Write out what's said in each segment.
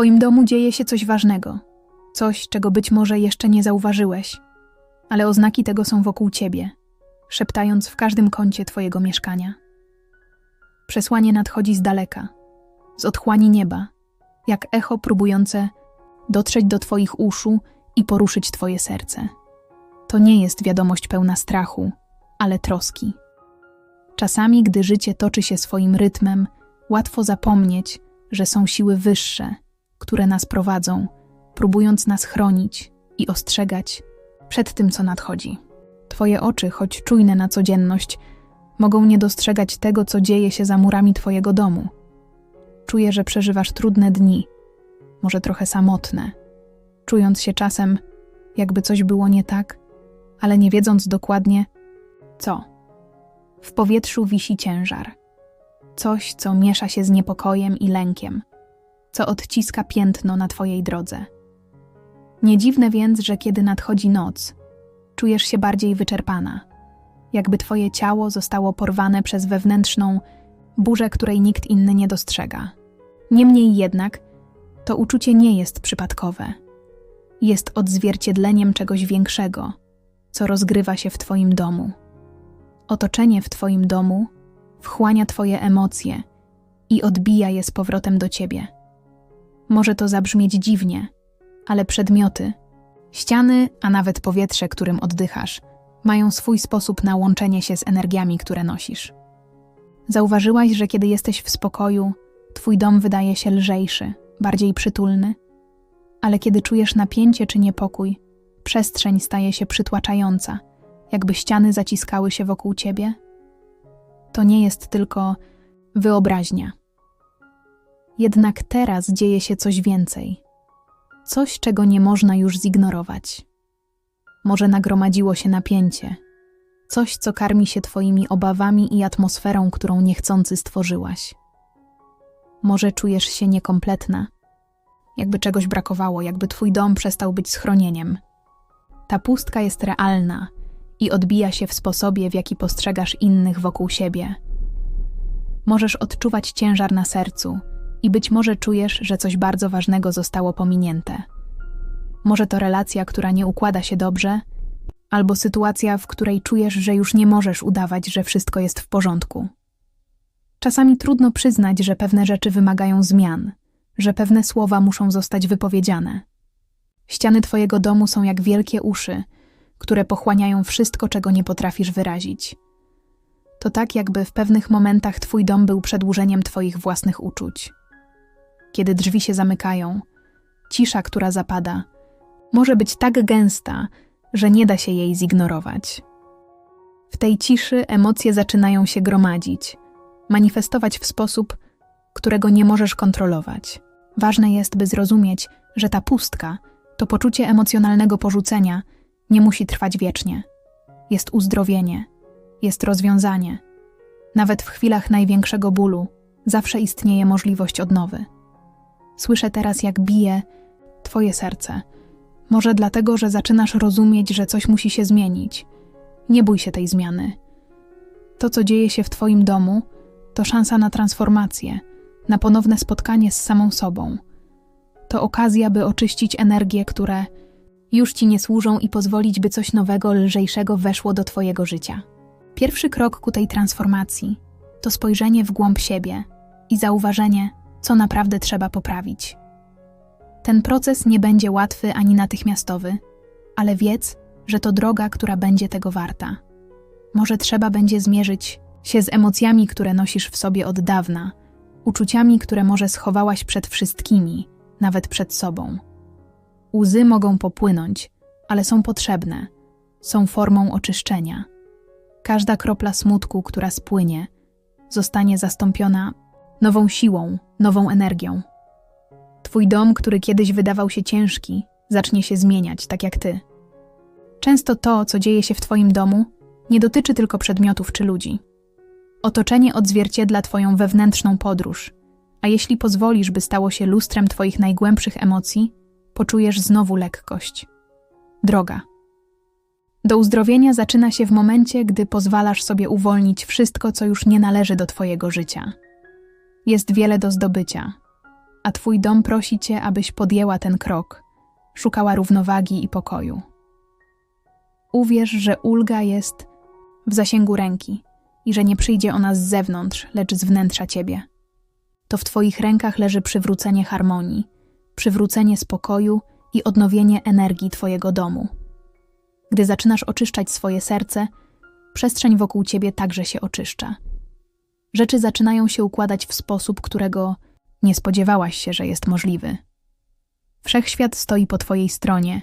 Twoim domu dzieje się coś ważnego, coś, czego być może jeszcze nie zauważyłeś, ale oznaki tego są wokół ciebie, szeptając w każdym kącie Twojego mieszkania. Przesłanie nadchodzi z daleka, z otchłani nieba, jak echo próbujące dotrzeć do Twoich uszu i poruszyć Twoje serce. To nie jest wiadomość pełna strachu, ale troski. Czasami, gdy życie toczy się swoim rytmem, łatwo zapomnieć, że są siły wyższe, które nas prowadzą, próbując nas chronić i ostrzegać przed tym, co nadchodzi. Twoje oczy, choć czujne na codzienność, mogą nie dostrzegać tego, co dzieje się za murami Twojego domu. Czuję, że przeżywasz trudne dni, może trochę samotne, czując się czasem, jakby coś było nie tak, ale nie wiedząc dokładnie, co. W powietrzu wisi ciężar. Coś, co miesza się z niepokojem i lękiem, co odciska piętno na Twojej drodze. Nie dziwne więc, że kiedy nadchodzi noc, czujesz się bardziej wyczerpana, jakby Twoje ciało zostało porwane przez wewnętrzną burzę, której nikt inny nie dostrzega. Niemniej jednak, to uczucie nie jest przypadkowe. Jest odzwierciedleniem czegoś większego, co rozgrywa się w Twoim domu. Otoczenie w Twoim domu wchłania Twoje emocje i odbija je z powrotem do Ciebie. Może to zabrzmieć dziwnie, ale przedmioty, ściany, a nawet powietrze, którym oddychasz, mają swój sposób na łączenie się z energiami, które nosisz. Zauważyłaś, że kiedy jesteś w spokoju, Twój dom wydaje się lżejszy, bardziej przytulny, ale kiedy czujesz napięcie czy niepokój, przestrzeń staje się przytłaczająca, jakby ściany zaciskały się wokół ciebie? To nie jest tylko wyobraźnia. Jednak teraz dzieje się coś więcej. Coś, czego nie można już zignorować. Może nagromadziło się napięcie, coś, co karmi się Twoimi obawami i atmosferą, którą niechcący stworzyłaś. Może czujesz się niekompletna, jakby czegoś brakowało, jakby Twój dom przestał być schronieniem. Ta pustka jest realna i odbija się w sposobie, w jaki postrzegasz innych wokół siebie. Możesz odczuwać ciężar na sercu i być może czujesz, że coś bardzo ważnego zostało pominięte. Może to relacja, która nie układa się dobrze, albo sytuacja, w której czujesz, że już nie możesz udawać, że wszystko jest w porządku. Czasami trudno przyznać, że pewne rzeczy wymagają zmian, że pewne słowa muszą zostać wypowiedziane. Ściany Twojego domu są jak wielkie uszy, które pochłaniają wszystko, czego nie potrafisz wyrazić. To tak, jakby w pewnych momentach Twój dom był przedłużeniem Twoich własnych uczuć. Kiedy drzwi się zamykają, cisza, która zapada, może być tak gęsta, że nie da się jej zignorować. W tej ciszy emocje zaczynają się gromadzić, manifestować w sposób, którego nie możesz kontrolować. Ważne jest, by zrozumieć, że ta pustka, to poczucie emocjonalnego porzucenia, nie musi trwać wiecznie. Jest uzdrowienie, jest rozwiązanie. Nawet w chwilach największego bólu zawsze istnieje możliwość odnowy. Słyszę teraz, jak bije Twoje serce. Może dlatego, że zaczynasz rozumieć, że coś musi się zmienić. Nie bój się tej zmiany. To, co dzieje się w Twoim domu, to szansa na transformację, na ponowne spotkanie z samą sobą. To okazja, by oczyścić energie, które już ci nie służą i pozwolić, by coś nowego, lżejszego weszło do Twojego życia. Pierwszy krok ku tej transformacji to spojrzenie w głąb siebie i zauważenie, co naprawdę trzeba poprawić. Ten proces nie będzie łatwy ani natychmiastowy, ale wiedz, że to droga, która będzie tego warta. Może trzeba będzie zmierzyć się z emocjami, które nosisz w sobie od dawna, uczuciami, które może schowałaś przed wszystkimi, nawet przed sobą. Łzy mogą popłynąć, ale są potrzebne, są formą oczyszczenia. Każda kropla smutku, która spłynie, zostanie zastąpiona nową siłą, nową energią. Twój dom, który kiedyś wydawał się ciężki, zacznie się zmieniać, tak jak ty. Często to, co dzieje się w Twoim domu, nie dotyczy tylko przedmiotów czy ludzi. Otoczenie odzwierciedla Twoją wewnętrzną podróż, a jeśli pozwolisz, by stało się lustrem Twoich najgłębszych emocji, poczujesz znowu lekkość. Droga. Do uzdrowienia zaczyna się w momencie, gdy pozwalasz sobie uwolnić wszystko, co już nie należy do Twojego życia. Jest wiele do zdobycia. a twój dom prosi cię, abyś podjęła ten krok, szukała równowagi i pokoju. Uwierz, że ulga jest w zasięgu ręki i że nie przyjdzie ona z zewnątrz, lecz z wnętrza ciebie. To w twoich rękach leży przywrócenie harmonii, przywrócenie spokoju i odnowienie energii twojego domu. Gdy zaczynasz oczyszczać swoje serce, przestrzeń wokół ciebie także się oczyszcza. Rzeczy zaczynają się układać w sposób, którego nie spodziewałaś się, że jest możliwy. Wszechświat stoi po twojej stronie,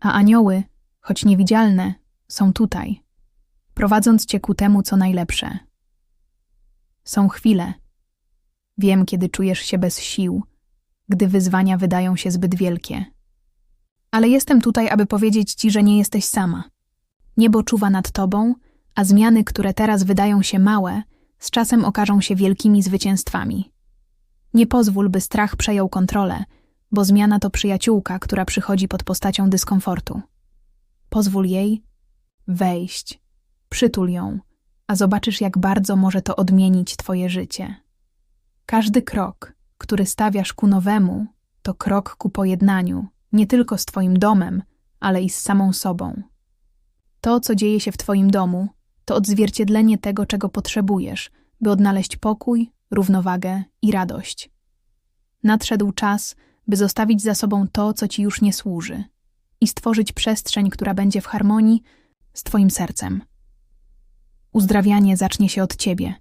a anioły, choć niewidzialne, są tutaj, prowadząc cię ku temu, co najlepsze. Są chwile. Wiem, kiedy czujesz się bez sił, gdy wyzwania wydają się zbyt wielkie. Ale jestem tutaj, aby powiedzieć ci, że nie jesteś sama. Niebo czuwa nad tobą, a zmiany, które teraz wydają się małe, z czasem okażą się wielkimi zwycięstwami. Nie pozwól, by strach przejął kontrolę, bo zmiana to przyjaciółka, która przychodzi pod postacią dyskomfortu. Pozwól jej wejść, przytul ją, a zobaczysz, jak bardzo może to odmienić Twoje życie. Każdy krok, który stawiasz ku nowemu, to krok ku pojednaniu, nie tylko z Twoim domem, ale i z samą sobą. To, co dzieje się w Twoim domu, to odzwierciedlenie tego, czego potrzebujesz, by odnaleźć pokój, równowagę i radość. Nadszedł czas, by zostawić za sobą to, co ci już nie służy i stworzyć przestrzeń, która będzie w harmonii z Twoim sercem. Uzdrawianie zacznie się od Ciebie,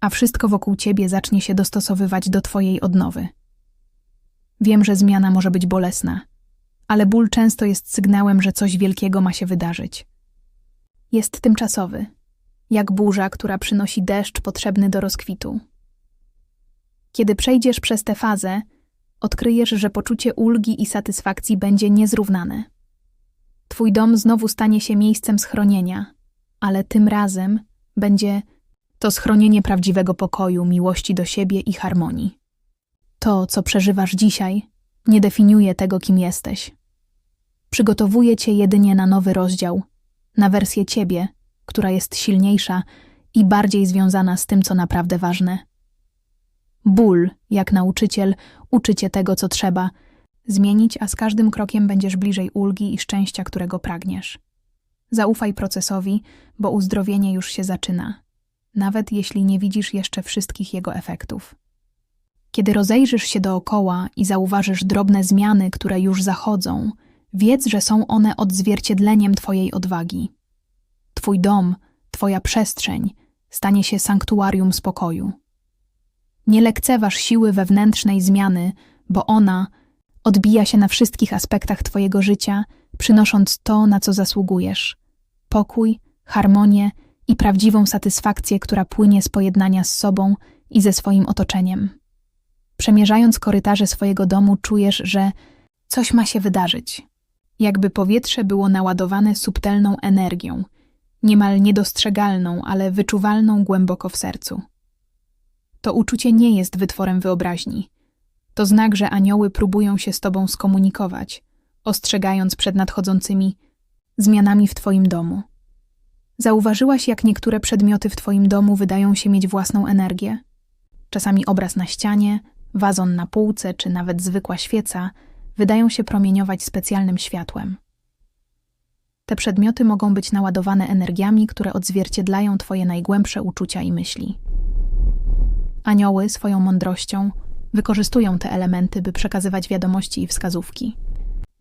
a wszystko wokół Ciebie zacznie się dostosowywać do Twojej odnowy. Wiem, że zmiana może być bolesna, ale ból często jest sygnałem, że coś wielkiego ma się wydarzyć. Jest tymczasowy, jak burza, która przynosi deszcz potrzebny do rozkwitu. Kiedy przejdziesz przez tę fazę, odkryjesz, że poczucie ulgi i satysfakcji będzie niezrównane. Twój dom znowu stanie się miejscem schronienia, ale tym razem będzie to schronienie prawdziwego pokoju, miłości do siebie i harmonii. To, co przeżywasz dzisiaj, nie definiuje tego, kim jesteś. Przygotowuje cię jedynie na nowy rozdział, na wersję ciebie, która jest silniejsza i bardziej związana z tym, co naprawdę ważne. Ból, jak nauczyciel, uczy cię tego, co trzeba zmienić, a z każdym krokiem będziesz bliżej ulgi i szczęścia, którego pragniesz. Zaufaj procesowi, bo uzdrowienie już się zaczyna, nawet jeśli nie widzisz jeszcze wszystkich jego efektów. Kiedy rozejrzysz się dookoła i zauważysz drobne zmiany, które już zachodzą, wiedz, że są one odzwierciedleniem Twojej odwagi. Twój dom, Twoja przestrzeń stanie się sanktuarium spokoju. Nie lekceważ siły wewnętrznej zmiany, bo ona odbija się na wszystkich aspektach Twojego życia, przynosząc to, na co zasługujesz pokój, harmonię i prawdziwą satysfakcję, która płynie z pojednania z sobą i ze swoim otoczeniem. Przemierzając korytarze swojego domu, czujesz, że coś ma się wydarzyć. Jakby powietrze było naładowane subtelną energią, niemal niedostrzegalną, ale wyczuwalną głęboko w sercu. To uczucie nie jest wytworem wyobraźni. To znak, że anioły próbują się z tobą skomunikować, ostrzegając przed nadchodzącymi zmianami w twoim domu. Zauważyłaś, jak niektóre przedmioty w twoim domu wydają się mieć własną energię? Czasami obraz na ścianie, wazon na półce czy nawet zwykła świeca wydają się promieniować specjalnym światłem. Te przedmioty mogą być naładowane energiami, które odzwierciedlają Twoje najgłębsze uczucia i myśli. Anioły swoją mądrością wykorzystują te elementy, by przekazywać wiadomości i wskazówki.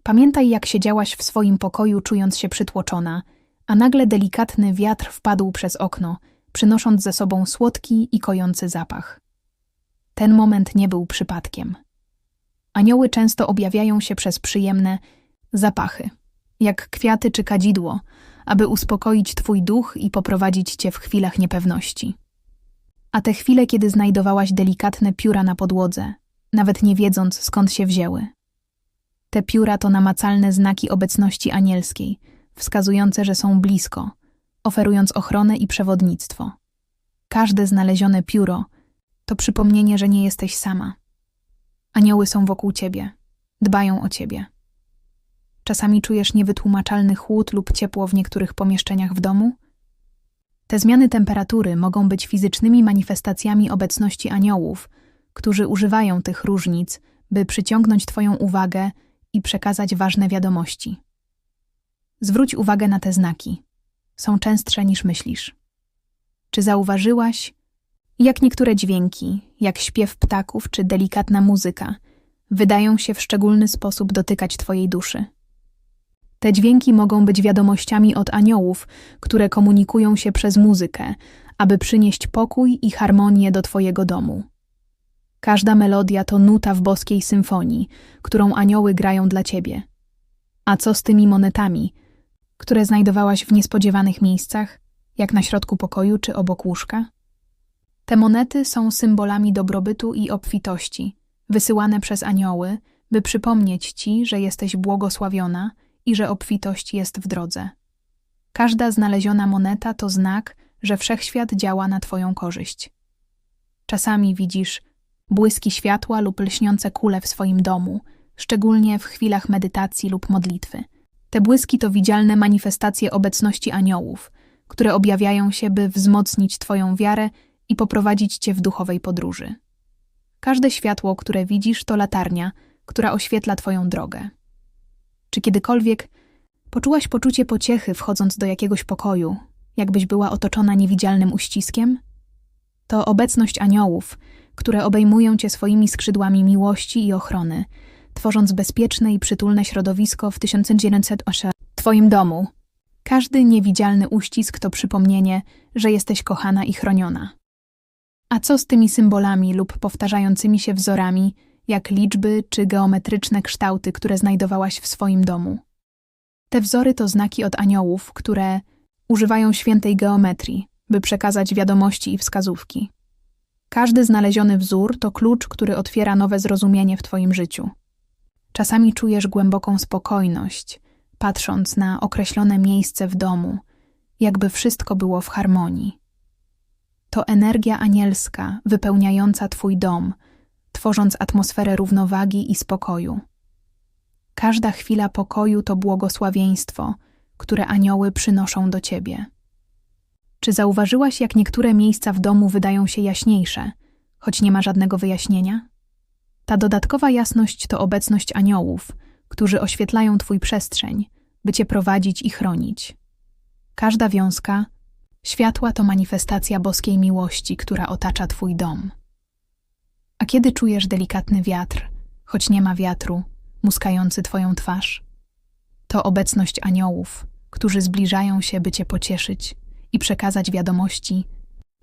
Pamiętaj, jak siedziałaś w swoim pokoju, czując się przytłoczona, a nagle delikatny wiatr wpadł przez okno, przynosząc ze sobą słodki i kojący zapach. Ten moment nie był przypadkiem. Anioły często objawiają się przez przyjemne zapachy, jak kwiaty czy kadzidło, aby uspokoić twój duch i poprowadzić cię w chwilach niepewności. A te chwile, kiedy znajdowałaś delikatne pióra na podłodze, nawet nie wiedząc skąd się wzięły. Te pióra to namacalne znaki obecności anielskiej, wskazujące, że są blisko, oferując ochronę i przewodnictwo. Każde znalezione pióro to przypomnienie, że nie jesteś sama. Anioły są wokół ciebie, dbają o ciebie. Czasami czujesz niewytłumaczalny chłód lub ciepło w niektórych pomieszczeniach w domu? Te zmiany temperatury mogą być fizycznymi manifestacjami obecności aniołów, którzy używają tych różnic, by przyciągnąć Twoją uwagę i przekazać ważne wiadomości. Zwróć uwagę na te znaki. Są częstsze niż myślisz. Czy zauważyłaś, jak niektóre dźwięki, jak śpiew ptaków czy delikatna muzyka, wydają się w szczególny sposób dotykać Twojej duszy? Te dźwięki mogą być wiadomościami od aniołów, które komunikują się przez muzykę, aby przynieść pokój i harmonię do Twojego domu. Każda melodia to nuta w boskiej symfonii, którą anioły grają dla Ciebie. A co z tymi monetami, które znajdowałaś w niespodziewanych miejscach, jak na środku pokoju czy obok łóżka? Te monety są symbolami dobrobytu i obfitości, wysyłane przez anioły, by przypomnieć Ci, że jesteś błogosławiona i że obfitość jest w drodze. Każda znaleziona moneta to znak, że wszechświat działa na Twoją korzyść. Czasami widzisz błyski światła lub lśniące kule w swoim domu, szczególnie w chwilach medytacji lub modlitwy. Te błyski to widzialne manifestacje obecności aniołów, które objawiają się, by wzmocnić Twoją wiarę i poprowadzić Cię w duchowej podróży. Każde światło, które widzisz, to latarnia, która oświetla Twoją drogę. Czy kiedykolwiek poczułaś poczucie pociechy wchodząc do jakiegoś pokoju, jakbyś była otoczona niewidzialnym uściskiem? To obecność aniołów, które obejmują cię swoimi skrzydłami miłości i ochrony, tworząc bezpieczne i przytulne środowisko w 1908 Twoim domu. Każdy niewidzialny uścisk to przypomnienie, że jesteś kochana i chroniona. A co z tymi symbolami lub powtarzającymi się wzorami, jak liczby czy geometryczne kształty, które znajdowałaś w swoim domu? Te wzory to znaki od aniołów, które używają świętej geometrii, by przekazać wiadomości i wskazówki. Każdy znaleziony wzór to klucz, który otwiera nowe zrozumienie w Twoim życiu. Czasami czujesz głęboką spokojność, patrząc na określone miejsce w domu, jakby wszystko było w harmonii. To energia anielska wypełniająca Twój dom, tworząc atmosferę równowagi i spokoju. Każda chwila pokoju to błogosławieństwo, które anioły przynoszą do Ciebie. Czy zauważyłaś, jak niektóre miejsca w domu wydają się jaśniejsze, choć nie ma żadnego wyjaśnienia? Ta dodatkowa jasność to obecność aniołów, którzy oświetlają Twój przestrzeń, by Cię prowadzić i chronić. Każda wiązka, światła to manifestacja boskiej miłości, która otacza Twój dom. A kiedy czujesz delikatny wiatr, choć nie ma wiatru, muskający Twoją twarz? To obecność aniołów, którzy zbliżają się, by Cię pocieszyć i przekazać wiadomości,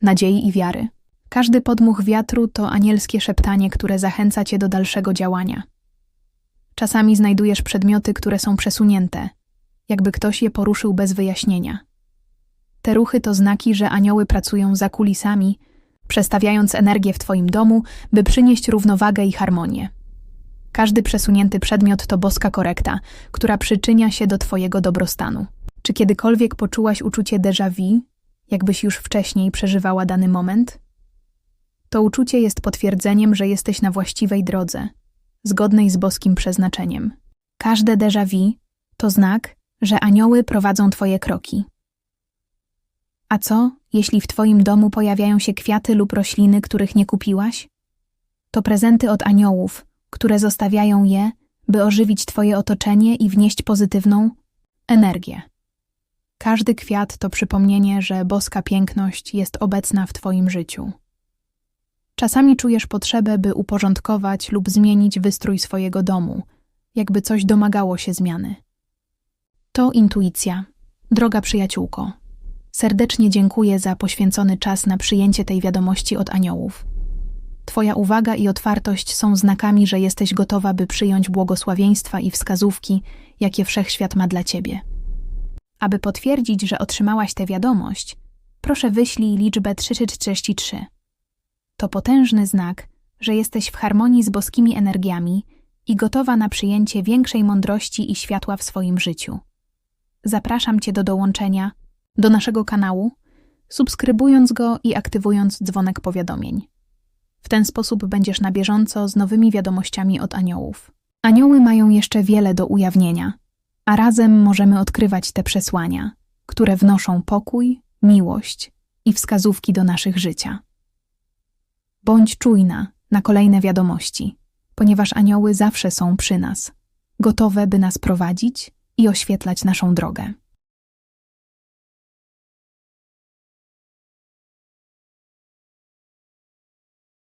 nadziei i wiary. Każdy podmuch wiatru to anielskie szeptanie, które zachęca cię do dalszego działania. Czasami znajdujesz przedmioty, które są przesunięte, jakby ktoś je poruszył bez wyjaśnienia. Te ruchy to znaki, że anioły pracują za kulisami, przestawiając energię w Twoim domu, by przynieść równowagę i harmonię. Każdy przesunięty przedmiot to boska korekta, która przyczynia się do Twojego dobrostanu. Czy kiedykolwiek poczułaś uczucie déjà vu, jakbyś już wcześniej przeżywała dany moment? To uczucie jest potwierdzeniem, że jesteś na właściwej drodze, zgodnej z boskim przeznaczeniem. Każde déjà vu to znak, że anioły prowadzą Twoje kroki. A co, jeśli w Twoim domu pojawiają się kwiaty lub rośliny, których nie kupiłaś? To prezenty od aniołów, które zostawiają je, by ożywić Twoje otoczenie i wnieść pozytywną energię. Każdy kwiat to przypomnienie, że boska piękność jest obecna w Twoim życiu. Czasami czujesz potrzebę, by uporządkować lub zmienić wystrój swojego domu, jakby coś domagało się zmiany. To intuicja. Droga przyjaciółko, serdecznie dziękuję za poświęcony czas na przyjęcie tej wiadomości od aniołów. Twoja uwaga i otwartość są znakami, że jesteś gotowa, by przyjąć błogosławieństwa i wskazówki, jakie wszechświat ma dla ciebie. Aby potwierdzić, że otrzymałaś tę wiadomość, proszę wyślij liczbę 333. To potężny znak, że jesteś w harmonii z boskimi energiami i gotowa na przyjęcie większej mądrości i światła w swoim życiu. Zapraszam Cię do dołączenia do naszego kanału, subskrybując go i aktywując dzwonek powiadomień. W ten sposób będziesz na bieżąco z nowymi wiadomościami od aniołów. Anioły mają jeszcze wiele do ujawnienia, a razem możemy odkrywać te przesłania, które wnoszą pokój, miłość i wskazówki do naszych życia. Bądź czujna, na kolejne wiadomości, ponieważ anioły zawsze są przy nas, gotowe, by nas prowadzić i oświetlać naszą drogę.